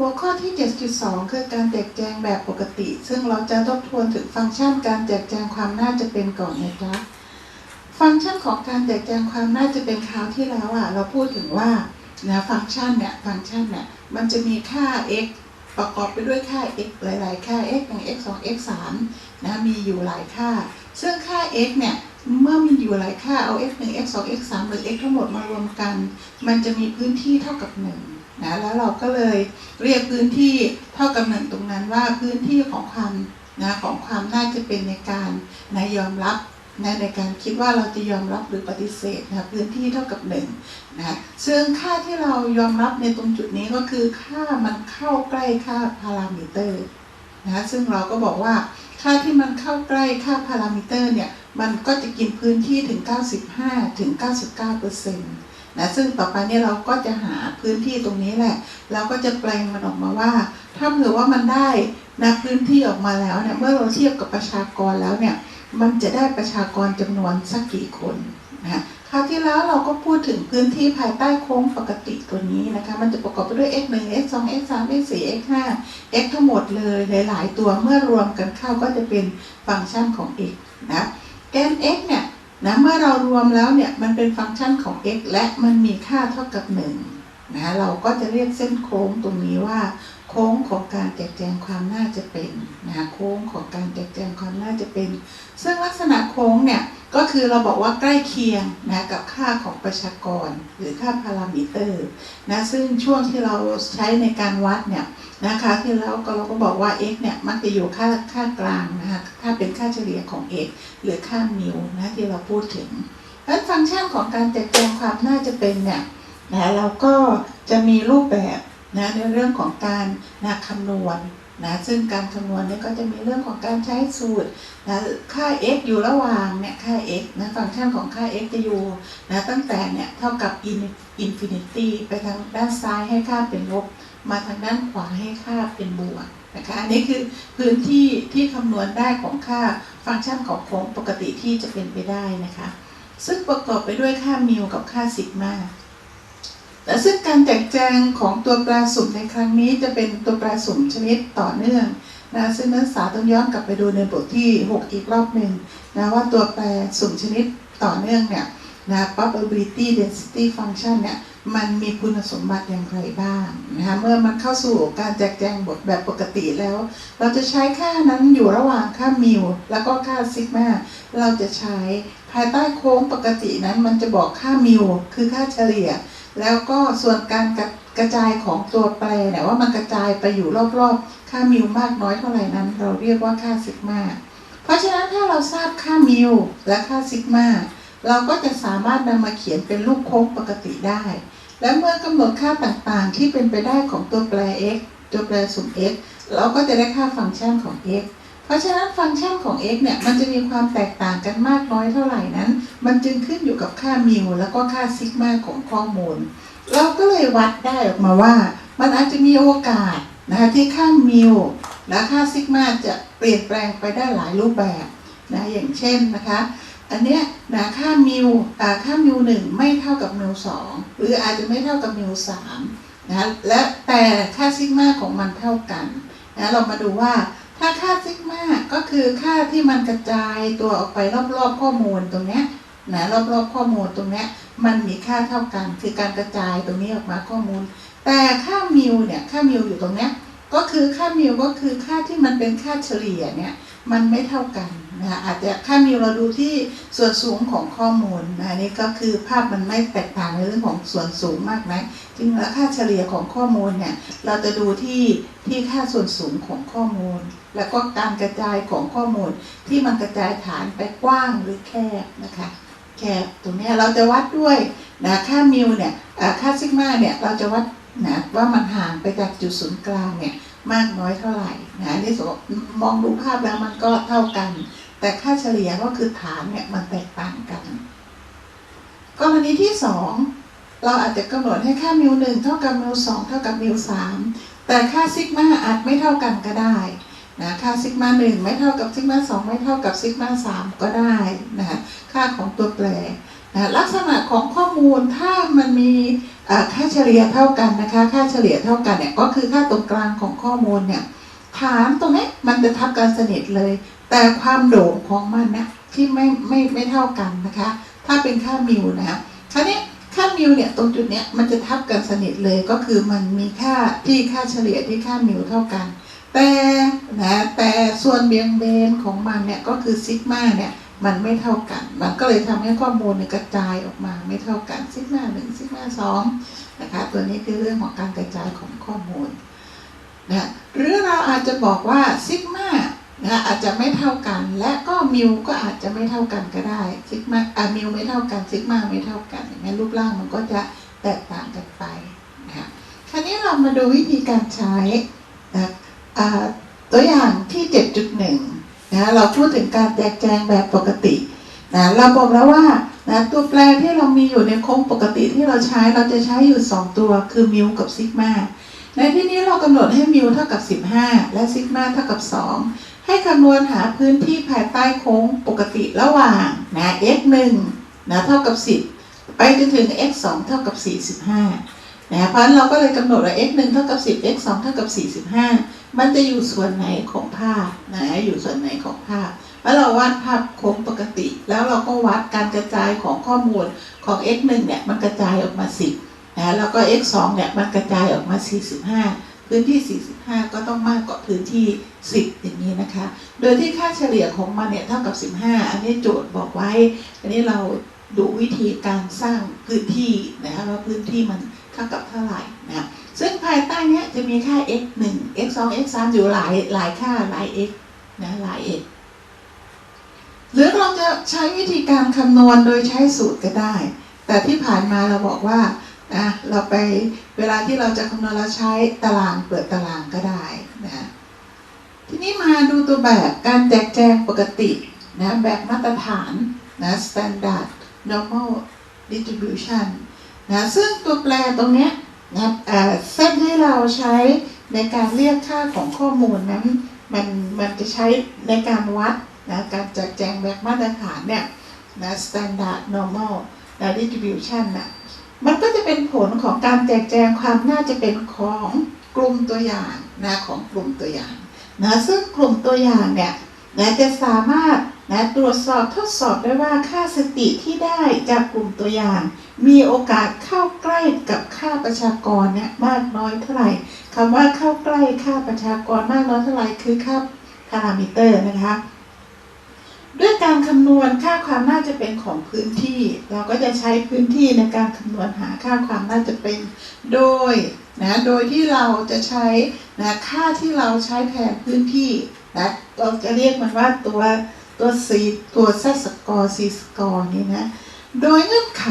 หัวข้อที่ 7.2 คือการแจกแจงแบบปกติ ซึ่งเราจะทบทวนถึงฟังก์ชันการแจกแจงความน่าจะเป็นก่อนนะครับฟังก์ชันของการแจกแจงความน่าจะเป็นคราวที่แล้วอะเราพูดถึงว่านะฟังก์ชันเนี่ยฟังก์ชันเนี่ยมันจะมีค่า x ประกอบไปด้วยค่า x หลาย ๆ ค่า x 1 x 2 x 3นะมีอยู่หลายค่า ซึ่งค่า x เนี่ยเมื่อมีอยู่หลายค่าเอา x 1 x 2 x 3หรือ x ทั้งหมดมารวมกัน มันจะมีพื้นที่เท่ากับ 1 นะแล้วเราก็เลยเรียกพื้นที่เท่ากับหนึ่งตรงนั้นว่าพื้นที่ของความนะของความน่าจะเป็นในการนะยอมรับนะในการคิดว่าเราจะยอมรับหรือปฏิเสธนะพื้นที่เท่ากับหนึ่งนะซึ่งค่าที่เรายอมรับในตรงจุดนี้ก็คือค่ามันเข้าใกล้ค่าพารามิเตอร์นะซึ่งเราก็บอกว่าค่าที่มันเข้าใกล้ค่าพารามิเตอร์เนี่ยมันก็จะกินพื้นที่ถึง 95ถึง99เปอร์เซ็นต์ นะซึ่งต่อไปเนี่ยเราก็จะหาพื้นที่ตรงนี้แหละ เราก็จะแปลงมันออกมาว่า ถ้าเผื่อว่ามันได้นะพื้นที่ออกมาแล้วเนี่ยเมื่อเราเทียบกับประชากรแล้วเนี่ยมันจะได้ประชากรจำนวนสักกี่คนนะคราวที่แล้วเราก็พูดถึงพื้นที่ภายใต้โค้งปกติตัวนี้นะคะ มันจะประกอบไปด้วย x 1 x 2 x 3 x 4 x 5 x ทั้งหมดเลยหลาย ๆ ตัวเมื่อรวมกันเข้าก็จะเป็นฟังก์ชันของ x นะแกน x เนี่ย นะเมื่อเรารวมแล้วเนี่ยมันเป็นฟังก์ชันของ x และมันมีค่าเท่ากับ1นะเราก็จะเรียกเส้นโค้งตรงนี้ว่า โค้งของการแจกแจงความน่าจะเป็นนะโค้งของการแจกแจงความน่าจะเป็น ซึ่งลักษณะโค้งเนี่ยก็คือเราบอกว่าใกล้เคียงนะกับค่าของประชากรหรือค่าพารามิเตอร์นะซึ่งช่วงที่เราใช้ในการวัดเนี่ย นะคะที่เราก็เราก็บอกว่า x เนี่ยมักจะอยู่ค่าค่ากลางนะคะถ้าเป็นค่าเฉลี่ยของ x หรือค่ามิวนะที่เราพูดถึงเพราะฉะนั้นฟังก์ชันของการแจกแจงความน่าจะเป็นเนี่ยนะเราก็จะมีรูปแบบนะในเรื่องของการนะคำนวณนะซึ่งการคำนวณเนี่ยก็จะมีเรื่องของการใช้สูตรนะค่า x อยู่ระหว่างเนี่ยค่า x นะฟังก์ชันของค่า x จะอยู่นะตั้งแต่เนี่ยเท่ากับ in- infinity ไปทางด้านซ้ายให้ค่าเป็นลบ มาทางด้านขวาให้ค่าเป็นบวกนะคะอันนี้คือพื้นที่ที่คำนวณได้ของค่าฟังก์ชันของโค้งปกติที่จะเป็นไปได้นะคะ ซึ่งประกอบไปด้วยค่ามิวกับค่าซิกมาแต่ซึ่งการแจกแจงของตัวแปรสุ่มในครั้งนี้จะเป็นตัวแปรสุ่มชนิดต่อเนื่องนะซึ่งนักศึกษาต้องย้อนกลับไปดูในบทที่ 6 อีกรอบหนึ่งนะว่าตัวแปรสุ่มชนิดต่อเนื่องเนี่ยนะ probability density function เนี่ย มันมีคุณสมบัติอย่างไรบ้างนะคะเมื่อมันเข้าสู่การแจกแจงบทแบบปกติแล้ว เราจะใช้ค่านั้นอยู่ระหว่างค่ามิวแล้วก็ค่าซิกมาเราจะใช้ภายใต้โค้งปกตินั้นมันจะบอกค่ามิวคือค่าเฉลี่ย แล้วก็ส่วนการกระกระจายของตัวแปรเนี่ยว่ามันกระจายไปอยู่รอบๆ ค่ามิวมากน้อยเท่าไหร่นั้น เราเรียกว่าค่าซิกมาเพราะฉะนั้นถ้าเราทราบค่ามิวและค่าซิกมาเราก็จะสามารถนำมาเขียนเป็นรูปโค้งปกติได้ และเมื่อกำหนดค่าต่างๆ ที่เป็นไปได้ของตัวแปร x ตัวแปรสุ่ม x เราก็จะได้ค่าฟังก์ชันของ x เพราะฉะนั้นฟังก์ชันของ x เนี่ยมันจะมีความแตกต่างกันมากน้อยเท่าไหร่นั้น มันจึงขึ้นอยู่กับค่ามิวแล้วก็ค่าซิกมาของข้อมูล เราก็เลยวัดได้ออกมาว่า มันอาจจะมีโอกาสนะคะที่ค่ามิวและค่าซิกมาจะเปลี่ยนแปลงไปได้หลายรูปแบบนะอย่างเช่นนะคะ อันเนี้ยนะค่ามิวค่ามิวหนึ่งไม่เท่ากับมิวสองหรืออาจจะไม่เท่ากับมิวสามนะและแต่ค่าซิกมาของมันเท่ากันนะเรามาดูว่าถ้าค่าซิกมาก็คือค่าที่มันกระจายตัวออกไปรอบๆข้อมูลตรงเนี้ยนะรอบๆข้อมูลตรงเนี้ยมันมีค่าเท่ากันคือการกระจายตรงนี้ออกมาข้อมูล แต่ค่ามิวเนี่ยค่ามิวอยู่ตรงเนี้ย ก็คือค่ามิวก็คือค่าที่มันเป็นค่าเฉลี่ยเนี่ยมันไม่เท่ากันนะคะอาจจะค่ามิวเราดูที่ส่วนสูงของข้อมูลนะนี่ก็คือภาพมันไม่แตกต่างในเรื่องของส่วนสูงมากนะจริงแล้วค่าเฉลี่ยของข้อมูลเนี่ยเราจะดูที่ที่ค่าส่วนสูงของข้อมูล แล้วก็การกระจายของข้อมูลที่มันกระจายฐานไปกว้างหรือแคบนะคะแคบตรงนี้เราจะวัดด้วยนะค่ามิวเนี่ยค่าซิกมาเนี่ยเราจะวัด นะว่ามันห่างไปจากจุดศูนย์กลางเนี่ยมากน้อยเท่าไหร่นะนี่สมมติมองดูภาพแล้วมันก็เท่ากัน แต่ค่าเฉลี่ยก็คือฐานเนี่ยมันแตกต่างกันกรณีที่สองเราอาจจะกำหนดให้ค่ามิวหนึ่งเท่ากับมิวสองเท่ากับมิวสามแต่ค่าซิกมาอาจไม่เท่ากันก็ได้นะค่าซิกมาหนึ่งไม่เท่ากับซิกมาสองไม่เท่ากับซิกมาสามก็ได้นะค่าของตัวแปร นะลักษณะของข้อมูลถ้ามันมีค่าเฉลี่ยเท่ากันนะคะ ค่าเฉลี่ยเท่ากันเนี่ยก็คือค่าตรงกลางของข้อมูลเนี่ยฐานตรงนี้มันจะทับกันสนิทเลย แต่ความโด่งของมันเนี่ยที่ไม่ไม่ไม่เท่ากันนะคะ ถ้าเป็นค่ามิวนะคะคราวนี้ค่ามิวเนี่ยตรงจุดเนี้ยมันจะทับกันสนิทเลยก็คือมันมีค่าที่ค่าเฉลี่ยที่ค่ามิวเท่ากัน แต่นะแต่ส่วนเบี่ยงเบนของมันเนี่ยก็คือซิกมาเนี่ย มันไม่เท่ากัน มันก็เลยทำให้ข้อมูลเนี่ยกระจายออกมาไม่เท่ากันซิกมาหนึ่งซิกมาสองนะคะตัวนี้คือเรื่องของการกระจายของข้อมูลนะหรือเราอาจจะบอกว่าซิกมานะอาจจะไม่เท่ากัน และก็มิวก็อาจจะไม่เท่ากันก็ได้ซิกมาอ่ามิวไม่เท่ากันซิกมาไม่เท่ากันอย่างนี้รูปร่างมันก็จะแตกต่างกันไปนะคะคราวนี้เรามาดูวิธีการใช้นะตัวอย่างที่ 7.1 นะเราพูดถึงการแจกแจงแบบปกตินะเราบอกแล้วว่านะตัวแปรที่เรามีอยู่ในโค้งปกติที่เราใช้เราจะใช้อยู่ 2 ตัวคือมิวกับซิกมาในที่นี้เรากำหนดให้มิวเท่ากับ 15 และซิกมาเท่ากับ 2 ให้คำนวณหาพื้นที่ภายใต้โค้งปกติระหว่างนะ x 1นะเท่ากับ 10 ไปจนถึง x 2เท่ากับ 45นะเพราะนั้นเราก็เลยกำหนดว่า x 1เท่ากับ 10 x 2เท่ากับ 45 มันจะอยู่ส่วนไหนของภาพนะอยู่ส่วนไหนของภาพแล้วเราวาดภาพโค้งปกติ แล้วเราก็วัดการกระจายของข้อมูลของ x 1เนี่ยมันกระจายออกมา 10นะแล้วก็ x 2เนี่ยมันกระจายออกมา 45 พื้นที่ 45 ก็ต้องมากกว่าพื้นที่ 10 อย่างนี้นะคะ โดยที่ค่าเฉลี่ยของมันเนี่ยเท่ากับ 15 อันนี้โจทย์บอกไว้ อันนี้เราดูวิธีการสร้างพื้นที่นะคะว่าพื้นที่มันเท่ากับเท่าไหร่นะ ซึ่งภายใต้นี้จะมีค่า x 1 x 2 x 3อยู่หลายหลายค่าหลาย x นะหลาย x หรือเราจะใช้วิธีการคำนวณโดยใช้สูตรก็ได้ แต่ที่ผ่านมาเราบอกว่านะเราไปเวลาที่เราจะคำนวณเราใช้ตารางเปิดตารางก็ได้นะทีนี้มาดูตัวแบบการแจกแจงปกตินะแบบมาตรฐานนะ standard normal distribution นะซึ่งตัวแปรตรงเนี้ย นะเอ่อเส้นที่เราใช้ในการเรียกค่าของข้อมูลนั้น มันมันจะใช้ในการวัดนะการจัดแจงแบบมาตรฐานเนี่ยนะ standard normal นะ distribution นะมันก็จะเป็นผลของการแจกแจงความน่าจะเป็นของกลุ่มตัวอย่างนะของกลุ่มตัวอย่างนะซึ่งกลุ่มตัวอย่างเนี่ยนะจะสามารถ นะตรวจสอบทดสอบได้ว่าค่าสติที่ได้จากกลุ่มตัวอย่าง มีโอกาสเข้าใกล้กับค่าประชากรเนี่ยมากน้อยเท่าไหร่คำว่าเข้าใกล้ค่าประชากรมากน้อยเท่าไหร่คือค่าพารามิเตอร์นะคะด้วยการคำนวณค่าความน่าจะเป็นของพื้นที่ เราก็จะใช้พื้นที่ในการคำนวณหาค่าความน่าจะเป็น โดยนะโดยที่เราจะใช้นะค่าที่เราใช้แทนพื้นที่นะเราจะเรียกมันว่าตัว ตัว C ตัว Z สกอร์ C สกอร์นี่นะ โดยเงื่อนไข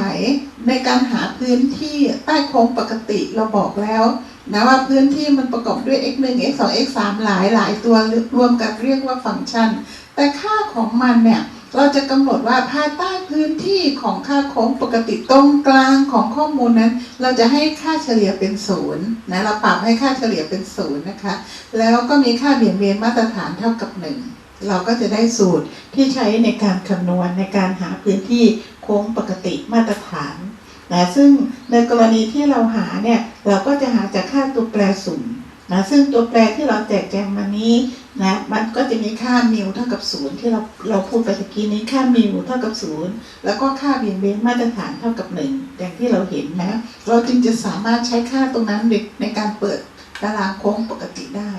ในการหาพื้นที่ใต้โค้งปกติเราบอกแล้วนะว่าพื้นที่มันประกอบด้วย x 1 x 2 x 3หลายหลายตัวรวมกันเรียกว่าฟังก์ชัน แต่ค่าของมันเนี่ย เราจะกำหนดว่าภายใต้พื้นที่ของค่าโค้งปกติตรงกลางของข้อมูลนั้น เราจะให้ค่าเฉลี่ยเป็นศูนย์นะเราปรับให้ค่าเฉลี่ยเป็นศูนย์นะคะ แล้วก็มีค่าเบี่ยงเบนมาตรฐานเท่ากับหนึ่ง เราก็จะได้สูตรที่ใช้ในการคำนวณในการหาพื้นที่โค้งปกติมาตรฐานนะซึ่งในกรณีที่เราหาเนี่ยเราก็จะหาจากค่าตัวแปรสุ่มนะซึ่งตัวแปรที่เราแจกแจงมานี้นะมันก็จะมีค่ามิวเท่ากับศูนย์ที่เราเราพูดไปตะกี้นี้ค่ามิวเท่ากับศูนย์แล้วก็ค่าเบี่ยงเบนมาตรฐานเท่ากับหนึ่งอย่างที่เราเห็นนะเราจึงจะสามารถใช้ค่าตรงนั้นในการเปิดตารางโค้งปกติได้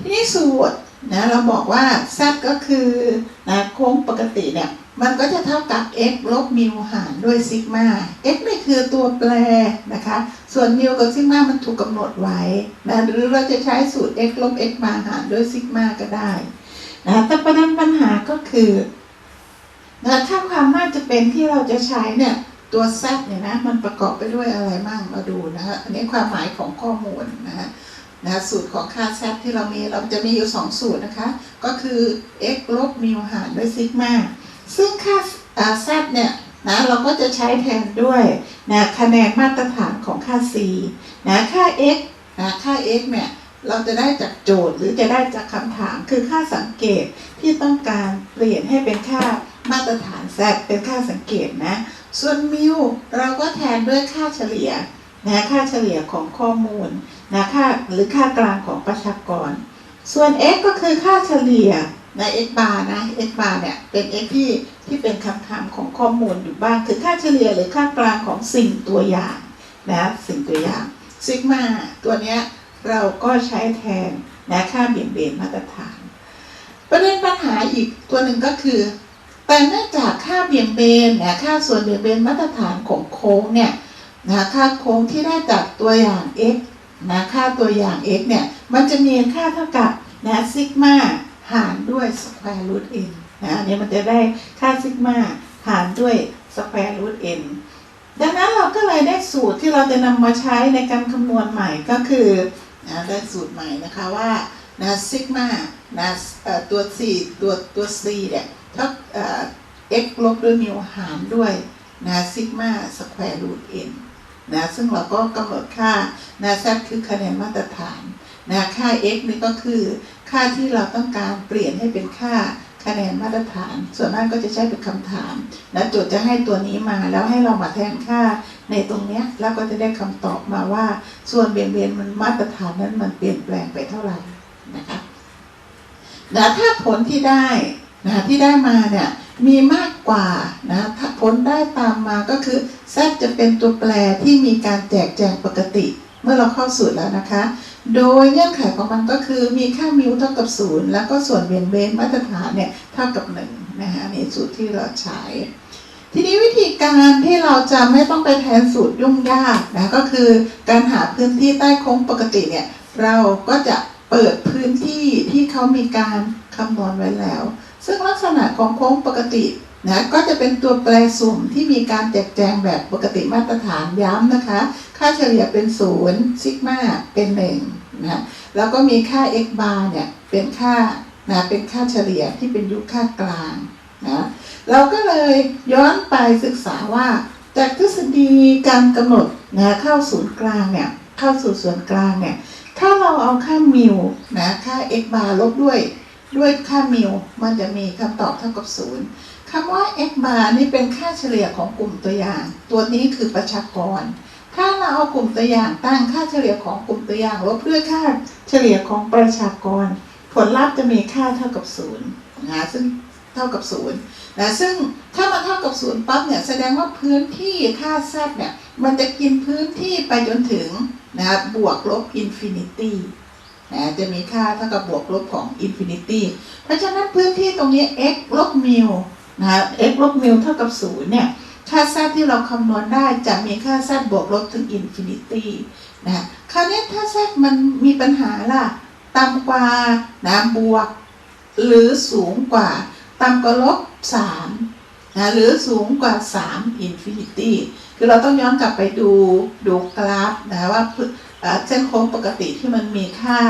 ทีนี้สูตร นะเราบอกว่า z ก็คือนะโค้งปกติเนี่ยมันก็จะเท่ากับ x ลบมิวหารด้วยซิกมา x นี่คือตัวแปรนะคะ ส่วนมิวกับซิกมามันถูกกำหนดไว้นะหรือเราจะใช้สูตร x ลบ x มาหารด้วยซิกมาก็ได้นะแต่ประเด็นปัญหาก็คือนะค่าความน่าจะเป็นที่เราจะใช้เนี่ยตัว z เนี่ยนะมันประกอบไปด้วยอะไรบ้างมาดูนะคะอันนี้ความหมายของข้อมูลนะคะ นะสูตรของค่า z ที่เรามีเราจะมีอยู่ 2 สูตรนะคะ ก็คือ x ลบมิวหารด้วยซิกมาซึ่งค่าอ่า z เนี่ยนะเราก็จะใช้แทนด้วยนะคะแนนมาตรฐานของค่า c นะค่า x นะค่า x เนี่ยเราจะได้จากโจทย์หรือจะได้จากคำถามคือค่าสังเกตที่ต้องการเปลี่ยนให้เป็นค่ามาตรฐาน z เป็นค่าสังเกตนะ ส่วนมิวเราก็แทนด้วยค่าเฉลี่ยนะค่าเฉลี่ยของข้อมูล นะค่าหรือค่ากลางของประชากร ส่วน x ก็คือค่าเฉลี่ยใน x bar นะ x bar เนี่ยเป็น x ที่ที่เป็นคำถามของข้อมูลอยู่บ้าง คือค่าเฉลี่ยหรือค่ากลางของสิ่งตัวอย่างนะสิ่งตัวอย่างซิกมาตัวเนี้ยเราก็ใช้แทนนะค่าเบี่ยงเบนมาตรฐาน ประเด็นปัญหาอีกตัวหนึ่งก็คือ แต่เนื่องจากค่าเบี่ยงเบนนะค่าส่วนเบี่ยงเบนมาตรฐานของโค้งเนี่ยนะค่าโค้งที่ได้จากตัวอย่าง x นะค่าตัวอย่าง x เนี่ย มันจะมีค่าเท่ากับนะซิกมาหารด้วยสแควร์รูท n นะอันนี้มันจะได้ค่าซิกมาหารด้วยสแควร์รูท n ดังนั้นเราก็เลยได้สูตรที่เราจะนำมาใช้ในการคำนวณใหม่ก็คือนะได้สูตรใหม่นะคะว่านะซิกมานะตัว c ตัวตัว c เนี่ยเท่า x ลบด้วยมิวหารด้วยนะซิกมาสแควร์รูท n นะซึ่งเราก็กำหนดค่านะ z คือคะแนนมาตรฐานนะค่า x นี่ก็คือ ค่าที่เราต้องการเปลี่ยนให้เป็นค่าคะแนนมาตรฐาน ส่วนมากก็จะใช้เป็นคำถามนะโจทย์จะให้ตัวนี้มาแล้วให้เรามาแทนค่าในตรงเนี้ยแล้วก็จะได้คำตอบมาว่า ส่วนเบี่ยงเบนมันมาตรฐานนั้นมันเปลี่ยนแปลงไปเท่าไหร่นะคะนะถ้าผลที่ได้นะที่ได้มาเนี่ย มีมากกว่านะถ้าผลได้ตามมาก็คือ z จะเป็นตัวแปรที่มีการแจกแจงปกติ เมื่อเราเข้าสูตรแล้วนะคะ โดยเงื่อนไขของมันก็คือมีค่ามิวเท่ากับศูนย์แล้วก็ส่วนเบี่ยงเบนมาตรฐานเนี่ยเท่ากับหนึ่งนะคะนี่สูตรที่เราใช้ ทีนี้วิธีการที่เราจะไม่ต้องไปแทนสูตรยุ่งยากนะก็คือการหาพื้นที่ใต้โค้งปกติเนี่ยเราก็จะเปิดพื้นที่ที่เขามีการคำนวณไว้แล้ว ซึ่งลักษณะของโค้งปกตินะก็จะเป็นตัวแปรสุ่มที่มีการแจกแจงแบบปกติมาตรฐานย้ำนะคะ ค่าเฉลี่ยเป็นศูนย์ซิกมาเป็นหนึ่งนะแล้วก็มีค่า x bar เนี่ยเป็นค่านะเป็นค่าเฉลี่ยที่เป็นยุคค่ากลางนะเราก็เลยย้อนไปศึกษาว่าจากทฤษฎีการกำหนดนะเข้าศูนย์กลางเนี่ยเข้าสู่ส่วนกลางเนี่ยถ้าเราเอาค่ามิวนะค่า x bar ลบด้วย ด้วยค่ามิวมันจะมีคำตอบเท่ากับศูนย์คำว่า x bar นี่เป็นค่าเฉลี่ยของกลุ่มตัวอย่าง ตัวนี้คือประชากร ถ้าเราเอากลุ่มตัวอย่างตั้งค่าเฉลี่ยของกลุ่มตัวอย่างลบด้วยค่าเฉลี่ยของประชากร ผลลัพธ์จะมีค่าเท่ากับศูนย์นะซึ่งเท่ากับศูนย์นะซึ่งถ้ามันเท่ากับศูนย์ปั๊บเนี่ยแสดงว่าพื้นที่ค่า z เนี่ยมันจะกินพื้นที่ไปจนถึงนะบวกลบอินฟินิตี้ นะจะมีค่าเท่ากับบวกลบของอินฟินิตี้เพราะฉะนั้นพื้นที่ตรงนี้ x ลบมิวนะ x ลบมิวเท่ากับศูนย์เนี่ยค่า z ที่เราคำนวณได้จะมีค่า z บวกลบถึงอินฟินิตี้นะคราวนี้ถ้า z มันมีปัญหาล่ะต่ำกว่านะบวก หรือสูงกว่าต่ำกว่าลบ3นะหรือสูงกว่า3อินฟินิตี้คือเราต้องย้อนกลับไปดูดูกราฟนะว่า เส้นโค้งปกติที่มันมีค่า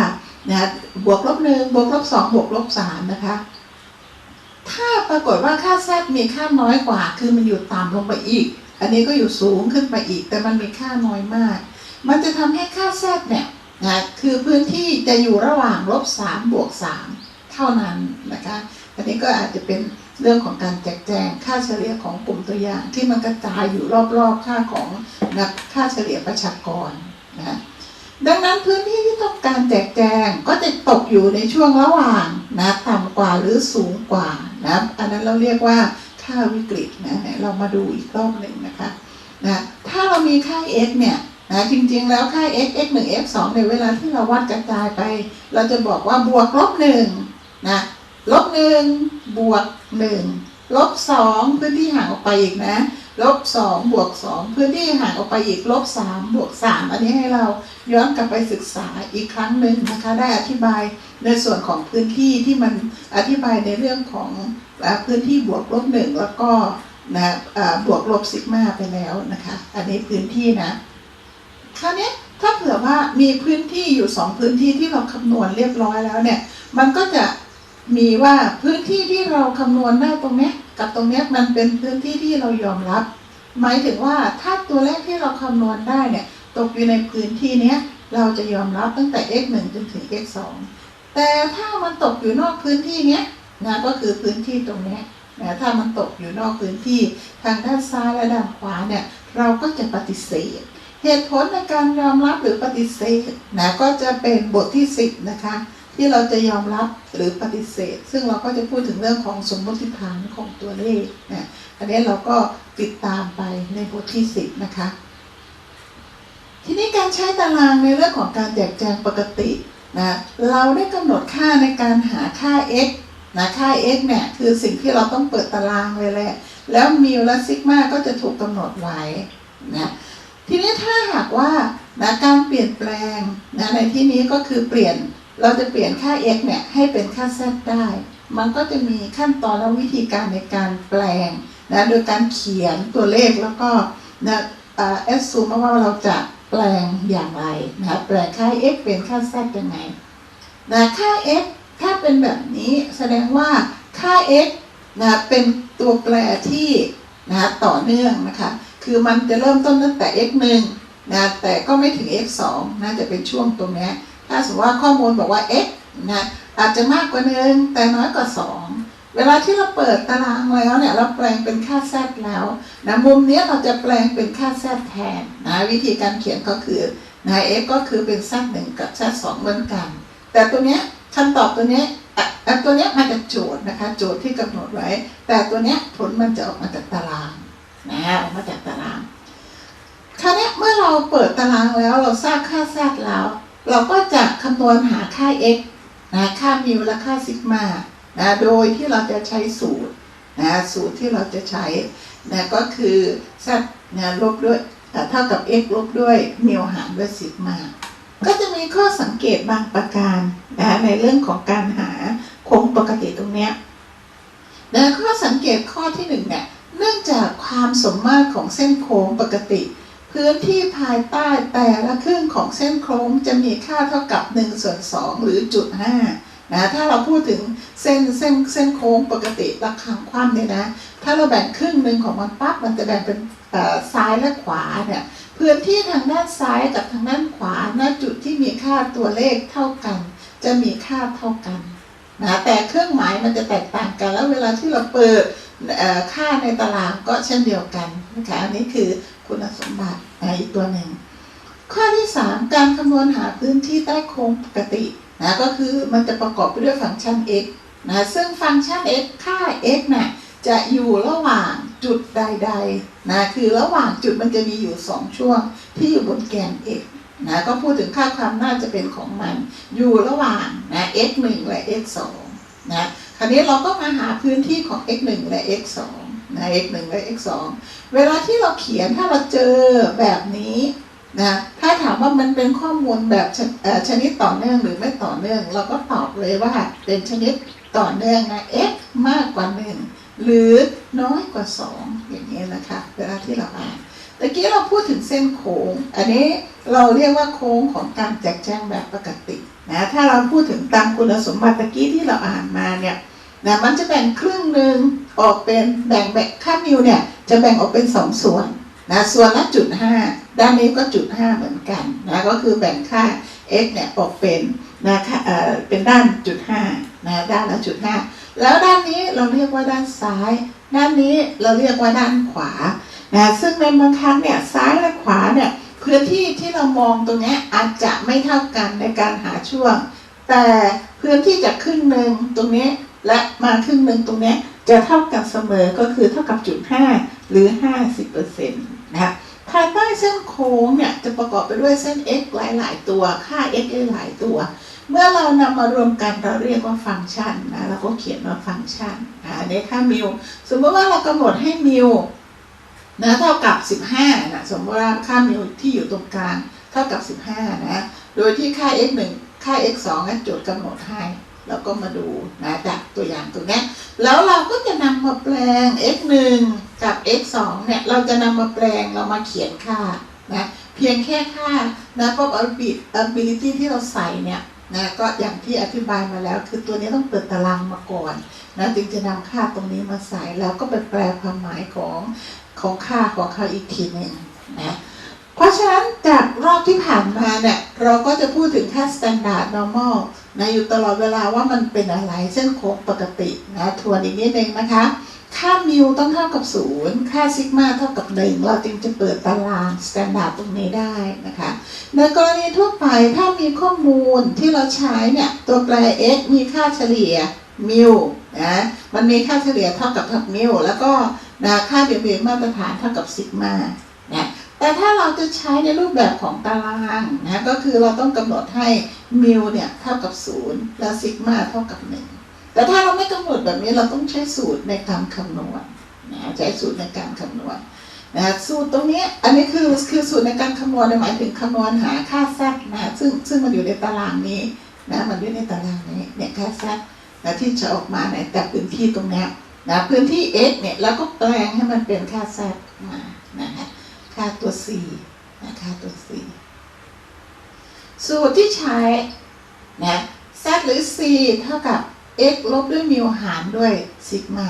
นะบวกลบหนึ่งบวกลบสองบวกลบสามนะคะ ถ้าปรากฏว่าค่า z มีค่าน้อยกว่า คือมันอยู่ต่ำลงไปอีก อันนี้ก็อยู่สูงขึ้นไปอีก แต่มันมีค่าน้อยมาก มันจะทำให้ค่า z เนี่ยนะคือพื้นที่จะอยู่ระหว่างลบ3บวก3เท่านั้นนะคะ อันนี้ก็อาจจะเป็นเรื่องของการแจกแจงค่าเฉลี่ยของกลุ่มตัวอย่างที่มันกระจายอยู่รอบๆค่าของนักค่าเฉลี่ยประชากรนะ ดังนั้นพื้นที่ที่ต้องการแจกแจงก็จะตกอยู่ในช่วงระหว่างนะต่ำกว่าหรือสูงกว่านะอันนั้นเราเรียกว่าค่าวิกฤตนะเรามาดูอีกรอบหนึ่งนะคะนะถ้าเรามีค่า x เนี่ยนะจริงๆแล้วค่า x x 1 x 2ในเวลาที่เราวัดกระจายไป เราจะบอกว่าบวกลบหนึ่งนะลบหนึ่งบวกหนึ่งลบสองพื้นที่ห่างออกไปอีกนะ ลบสองบวกสองพื้นที่ห่างออกไปอีกลบสามบวกสามอันนี้ให้เราย้อนกลับไปศึกษาอีกครั้งหนึ่งนะคะได้อธิบายในส่วนของพื้นที่ที่มันอธิบายในเรื่องของพื้นที่บวกลบหนึ่งแล้วก็นะบวกลบซิกมาไปแล้วนะคะอันนี้พื้นที่นะคราวนี้ถ้าเผื่อว่ามีพื้นที่อยู่สองพื้นที่ที่เราคำนวณเรียบร้อยแล้วเนี่ย มันก็จะ มีว่าพื้นที่ที่เราคำนวณได้ตรงนี้กับตรงนี้มันเป็นพื้นที่ที่เรายอมรับ หมายถึงว่าถ้าตัวเลขที่เราคำนวณได้เนี่ยตกอยู่ในพื้นที่เนี้ยเราจะยอมรับตั้งแต่ x 1จนถึง x 2แต่ถ้ามันตกอยู่นอกพื้นที่เนี้ยนะก็คือพื้นที่ตรงนี้นะถ้ามันตกอยู่นอกพื้นที่ทางด้านซ้ายและด้านขวาเนี่ยเราก็จะปฏิเสธ เหตุผลในการยอมรับหรือปฏิเสธนะก็จะเป็นบทที่ 10 นะคะ ที่เราจะยอมรับหรือปฏิเสธ ซึ่งเราก็จะพูดถึงเรื่องของสมมติฐานของตัวเลขนะอันนี้เราก็ติดตามไปในบทที่10นะคะ ทีนี้การใช้ตารางในเรื่องของการแจกแจงปกตินะเราได้กำหนดค่าในการหาค่า x นะค่า x เนี่ยคือสิ่งที่เราต้องเปิดตารางเลยแหละ แล้วมิวและซิกมาก็จะถูกกำหนดไว้นะทีนี้ถ้าหากว่านะการเปลี่ยนแปลงนะในที่นี้ก็คือเปลี่ยน เราจะเปลี่ยนค่า x เนี่ยให้เป็นค่า z ได้ มันก็จะมีขั้นตอนและวิธีการในการแปลงนะโดยการเขียนตัวเลขแล้วก็นะเอสซูมว่าเราจะแปลงอย่างไรนะแปลงค่า x เป็นค่า z ยังไงนะค่า x ถ้าเป็นแบบนี้แสดงว่าค่า x นะเป็นตัวแปรที่นะต่อเนื่องนะคะ คือมันจะเริ่มต้นตั้งแต่ x 1นะแต่ก็ไม่ถึง x 2นะจะเป็นช่วงตรงนี้ ถ้าสมมติว่าข้อมูลบอกว่า x นะอาจจะมากกว่าหนึ่งแต่น้อยกว่า2เวลาที่เราเปิดตารางแล้วเนี่ยเราแปลงเป็นค่า z แล้วนะมุมนี้เราจะแปลงเป็นค่า z แทนนะวิธีการเขียนก็คือนะ x ก็คือเป็น z 1กับ z 2เหมือนกัน แต่ตัวเนี้ยคำตอบตัวเนี้ยอะอะตัวเนี้ยมาจากโจทย์นะคะ โจทย์ที่กำหนดไว้ แต่ตัวเนี้ยผลมันจะออกมาจากตารางนะออกมาจากตารางคราวนี้เมื่อเราเปิดตารางแล้วเราทราบค่า z แล้ว เราก็จะคำนวณหาค่า x นะค่ามิวและค่าซิกมานะโดยที่เราจะใช้สูตรนะสูตรที่เราจะใช้นะก็คือ z นะลบด้วยเท่ากับ x ลบด้วยมิวหารด้วยซิกมาก็จะมีข้อสังเกตบางประการนะในเรื่องของการหาโค้งปกติตรงเนี้ยนะข้อสังเกตข้อที่หนึ่งเนี่ยเนื่องจากความสมมาตรของเส้นโค้งปกติ พื้นที่ภายใต้แต่ละครึ่งของเส้นโค้งจะมีค่าเท่ากับ1ส่วน2หรือจุด5นะถ้าเราพูดถึงเส้นเส้นเส้นโค้งปกติระคังคว่ำเนี่ยนะ ถ้าเราแบ่งครึ่งหนึ่งของมันปั๊บมันจะแบ่งเป็นซ้ายและขวาเนี่ยพื้นที่ทางด้านซ้ายกับทางด้านขวาณจุดที่มีค่าตัวเลขเท่ากัน จะมีค่าเท่ากันนะแต่เครื่องหมายมันจะแตกต่างกัน แล้วเวลาที่เราเปิดค่าในตารางก็เช่นเดียวกันนะคะอันนี้คือ คุณสมบัตินะอีกตัวหนึ่ง ข้อที่ 3 การคำนวณหาพื้นที่ใต้โค้งปกตินะก็คือมันจะประกอบไปด้วยฟังก์ชัน x นะซึ่งฟังก์ชัน x ค่า x น่ะจะอยู่ระหว่างจุดใดๆนะคือระหว่างจุดมันจะมีอยู่ 2 ช่วงที่อยู่บนแกน x นะก็พูดถึงค่าความน่าจะเป็นของมัน อยู่ระหว่างนะ x 1และ x 2นะคราวนี้เราก็มาหาพื้นที่ของ x 1และ x 2 นะ x 1และ x 2เวลาที่เราเขียนถ้าเราเจอแบบนี้นะถ้าถามว่ามันเป็นข้อมูลแบบชชนิดต่อเนื่องหรือไม่ต่อเนื่อง เราก็ตอบเลยว่าเป็นชนิดต่อเนื่องนะ x มากกว่า 1 หรือน้อยกว่า 2 อย่างนี้นะคะ เวลาที่เราอ่านตะกี้เราพูดถึงเส้นโค้ง อันนี้เราเรียกว่าโค้งของการแจกแจงแบบปกตินะถ้าเราพูดถึงตามคุณสมบัติตะกี้ที่เราอ่านมาเนี่ย นะมันจะแบ่งครึ่งหนึ่งออกเป็นแบ่งแบ่งค่ามิวเนี่ยจะแบ่งออกเป็น2ส่วนนะส่วนละจุด5ด้านนี้ก็จุด5เหมือนกันนะก็คือแบ่งค่า x เนี่ยออกเป็นนะคะเอ่อเป็นด้านจุด5นะด้านละจุด5แล้วด้านนี้เราเรียกว่าด้านซ้าย ด้านนี้เราเรียกว่าด้านขวานะซึ่งในบางครั้งเนี่ยซ้ายและขวาเนี่ยพื้นที่ที่เรามองตรงนี้อาจจะไม่เท่ากันในการหาช่วง แต่พื้นที่จากครึ่งหนึ่งตรงนี้ และมาครึ่งหนึ่งตรงนี้จะเท่ากันเสมอก็คือเท่ากับจุด5หรือ 50%นะคะภายใต้เส้นโค้งเนี่ยจะประกอบไปด้วยเส้น x หลาย ๆ ตัว ค่า x หลายๆตัว เมื่อเรานำมารวมกันเราเรียกว่าฟังก์ชันนะเราก็เขียนว่าฟังก์ชันอ่าในค่ามิวสมมติว่าเรากำหนดให้มิวนะเท่ากับ 15นะสมมติว่าค่ามิวที่อยู่ตรงกลางเท่ากับ 15นะโดยที่ค่า x 1 ค่า x 2นั้นโจทย์กำหนดให้เราก็มาดูนะจากตัวอย่างตรงนี้แล้วเราก็จะนำมาแปลง x 1กับ x 2เนี่ยเราจะนำมาแปลงเรามาเขียนค่านะเพียงแค่ค่านะ probability ที่เราใส่เนี่ยนะก็อย่างที่อธิบายมาแล้ว คือตัวนี้ต้องเปิดตารางมาก่อนนะจึงจะนำค่าตรงนี้มาใส่แล้วก็ไปแปลความหมายของของค่าของเขาอีกทีหนึ่งนะ เพราะฉะนั้นจากรอบที่ผ่านมาเนี่ยเราก็จะพูดถึงค่า standard normal นะอยู่ตลอดเวลาว่ามันเป็นอะไรเส้นโค้งปกตินะทวนอีกนิดนึงนะคะ ค่ามิวต้องเท่ากับศูนย์ค่าซิกมาเท่ากับหนึ่งเราจึงจะเปิดตารางสแตนดาร์ดตรงนี้ได้นะคะ ในกรณีทั่วไปถ้ามีข้อมูลที่เราใช้เนี่ยตัวแปร x มีค่าเฉลี่ยมิวนะมันมีค่าเฉลี่ยเท่ากับทับมิวแล้วก็นะค่าเบียดเบียนมาตรฐานเท่ากับซิกมานะ แต่ถ้าเราจะใช้ในรูปแบบของตารางนะก็คือเราต้องกำหนดให้มิวเนี่ยเท่ากับศูนย์และซิกมาเท่ากับหนึ่งแต่ถ้าเราไม่กำหนดแบบนี้เราต้องใช้สูตรในการคำนวณนะใช้สูตรในการคำนวณนะสูตรตรงนี้อันนี้คือคือสูตรในการคำนวณหมายถึงคำนวณหาค่าแซดนะซึ่งซึ่งมันอยู่ในตารางนี้นะมันอยู่ในตารางนี้เนี่ยค่าแซดนะที่จะออกมาในแต่พื้นที่ตรงนี้นะพื้นที่ x เนี่ยเราก็แปลงให้มันเป็นค่าแซดมานะฮะ ค่าตัว c นะค่าตัว c สูตรที่ใช้นะ z หรือ c เท่ากับ x ลบด้วยมิวหารด้วยซิกมา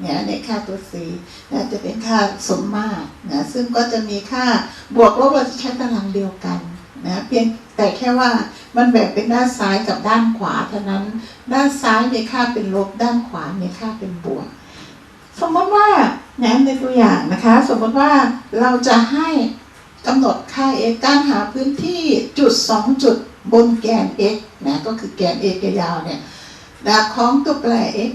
เนี่ยในค่าตัว c นะจะเป็นค่าสมมาตรนะซึ่งก็จะมีค่าบวกลบเราจะใช้ตารางเดียวกันนะเพียงแต่แค่ว่ามันแบ่งเป็นด้านซ้ายกับด้านขวาเท่านั้น ด้านซ้ายมีค่าเป็นลบด้านขวามีค่าเป็นบวก สมมติว่า นะในตัวอย่างนะคะ สมมติว่าเราจะให้กำหนดค่า x การหาพื้นที่จุด 2 จุดบนแกน x นะก็คือแกน x ยาวเนี่ยนะของตัวแปร x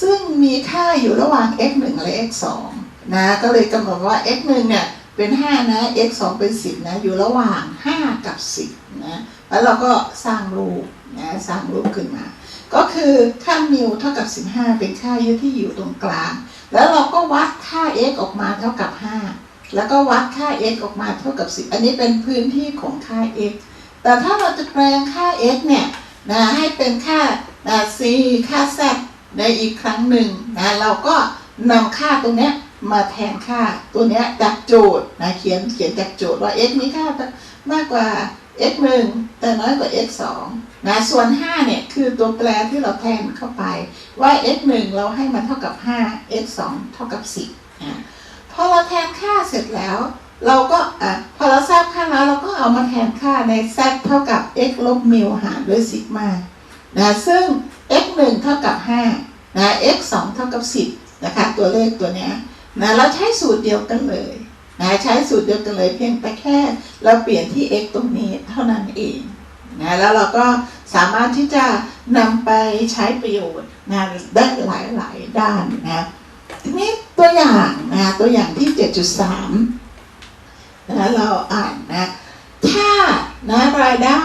ซึ่งมีค่าอยู่ระหว่าง x 1และ x 2นะก็เลยกำหนดว่า x 1เนี่ยเป็น 5 นะ x 2เป็น 10 นะ อยู่ระหว่าง 5 กับ 10 นะ แล้วเราก็สร้างรูปนะสร้างรูปขึ้นมา ก็คือค่ามิวเท่ากับ 15 เป็นค่าเยึดที่อยู่ตรงกลาง แล้วเราก็วัดค่า x ออกมาเท่ากับ 5 แล้วก็วัดค่า x ออกมาเท่ากับ 10 อันนี้เป็นพื้นที่ของค่า x แต่ถ้าเราจะแปลงค่า x เนี่ยนะให้เป็นค่านะ c ค่า z ในอีกครั้งหนึ่งนะเราก็นำค่าตรงเนี้ยมาแทนค่าตัวเนี้ยจากโจทย์นะเขียนเขียนจากโจทย์ว่า x มีค่ามากกว่า x 1แต่น้อยกว่า x 2 นะส่วน 5 เนี่ย คือตัวแปรที่เราแทนเข้าไปว่า x 1เราให้มันเท่ากับ 5 x 2เท่ากับ 10นะพอเราแทนค่าเสร็จแล้ว เราก็อะพอเราทราบค่าแล้วเราก็เอามาแทนค่าใน z เท่ากับ x ลบมิวหารด้วยซิกมานะซึ่ง x 1เท่ากับ5นะ x 2เท่ากับ 10นะคะตัวเลขตัวเนี้ยนะเราใช้สูตรเดียวกันเลยนะใช้สูตรเดียวกันเลยเพียงแต่แค่ เราเปลี่ยนที่ x ตรงนี้เท่านั้นเองนะแล้วเราก็ สามารถที่จะนำไปใช้ประโยชน์นะได้หลายหลายด้านนะทีนี้ตัวอย่างนะตัวอย่างที่ 7.3นะเราอ่านนะถ้านะรายได้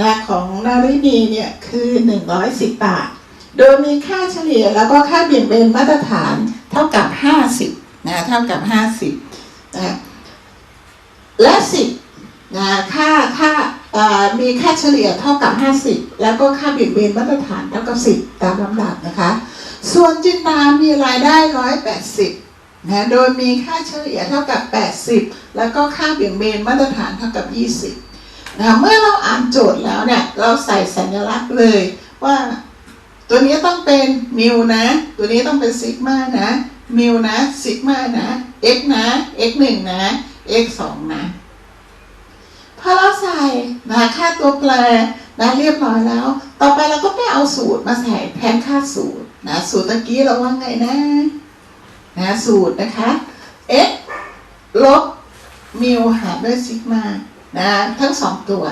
นะของนารินีเนี่ยคือ 110 บาท โดยมีค่าเฉลี่ยแล้วก็ค่าเบี่ยงเบนมาตรฐานเท่ากับ 50นะเท่ากับ 50นะและ 10นะค่าค่ามีค่าเฉลี่ยเท่ากับ 50 แล้วก็ค่าเบี่ยงเบนมาตรฐานเท่ากับ 10 ตามลำดับนะคะ ส่วนจินดามีรายได้ 180นะโดยมีค่าเฉลี่ยเท่ากับ 80 แล้วก็ค่าเบี่ยงเบนมาตรฐานเท่ากับ 20นะเมื่อเราอ่านโจทย์แล้วเนี่ยเราใส่สัญลักษณ์เลยว่าตัวนี้ต้องเป็นมิวนะ ตัวนี้ต้องเป็นซิกมานะมิวนะซิกมานะ x นะ x หนึ่งนะ x สองนะ พอเราใส่นะค่าตัวแปรนะเรียบร้อยแล้ว ต่อไปเราก็ไปเอาสูตรมาใส่แทนค่าสูตรนะสูตรตะกี้เราว่าไงนะนะสูตรนะคะ x ลบมิวหารด้วยซิกมานะทั้งสองตัว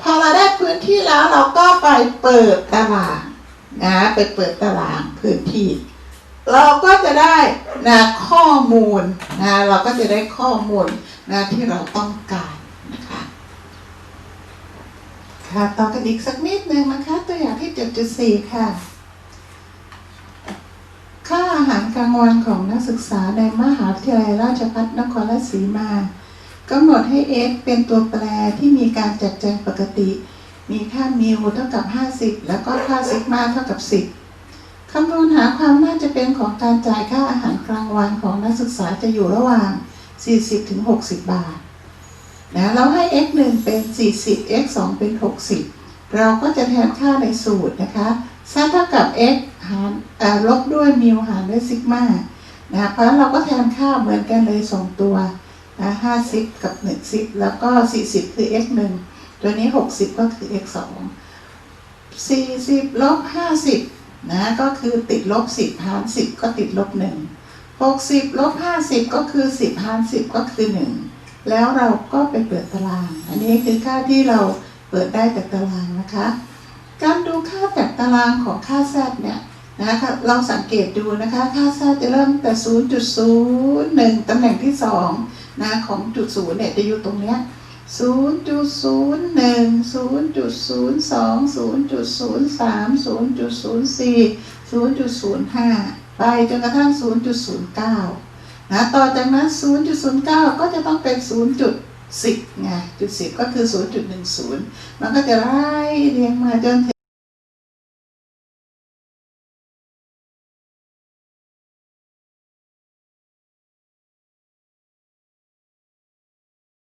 พอเราได้พื้นที่แล้วเราก็ไปเปิดตารางนะไปเปิดตารางพื้นที่ เราก็จะได้นะข้อมูลนะเราก็จะได้ข้อมูลนะที่เราต้องการ ค่ะต่อกันอีกสักนิดหนึ่งนะคะ ตัวอย่างที่ 7.4 ค่ะ ค่าอาหารกลางวันของนักศึกษาในมหาวิทยาลัยราชภัฏนครราชสีมากำหนดให้ x เป็นตัวแปรที่มีการจัดแจงปกติ มีค่ามิวเท่ากับ 50 แล้วก็ค่าซิกมาเท่ากับ 10 คำนวณหาความน่าจะเป็นของการจ่ายค่าอาหารกลางวันของนักศึกษาจะอยู่ระหว่าง 40-60 บาท นะเราให้ x 1เป็น 40 x 2เป็น 60 เราก็จะแทนค่าในสูตรนะคะซาเท่ากับ x หารลบด้วยมิวหารด้วยซิกมานะเพราะฉะนั้นเราก็แทนค่าเหมือนกันเลยสองตัวนะ50กับ1 10แล้วก็ 40 คือ x 1ตัวนี้ 60 ก็คือ x 2 40ลบ50นะก็คือติดลบ 10หาร10 ก็ติดลบ 1 60ลบ50 ก็คือ 10หาร10 ก็คือ 1 แล้วเราก็ไปเปิดตาราง อันนี้คือค่าที่เราเปิดได้จากตารางนะคะ การดูค่าจากตารางของค่า z เนี่ยนะคะเราสังเกตดูนะคะค่า z จะเริ่มแต่ 0.01ตำแหน่งที่2นะของจุดศูนย์เนี่ยจะอยู่ตรงเนี้ย0.01 0.02 0.03 0.04 0.05 ไปจนกระทั่ง 0.09 นะต่อจากนั้น 0.09 ก็จะต้องเป็น 0.10ไงจุด10 ก็คือ 0.10 มันก็จะไล่เรียงมาจนถึง